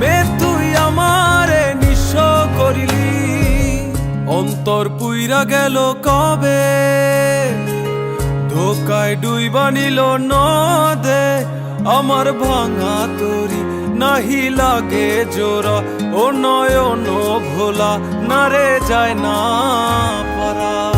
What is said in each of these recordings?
মে তুই আমারে নিঃস্ব করিলি। অন্তর পুইরা গেল কবে? ধোকায় ডুইবা নিল নদে। আমার ভাঙা তরি নাহি লাগে জোড়া ও নয়ন ভোলা, না রে যায় না পারা।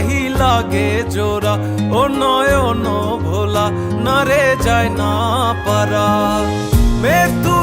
নাহি লাগে জোরা ও নয়ন ভোলা না রে যায় না পারা। মে তু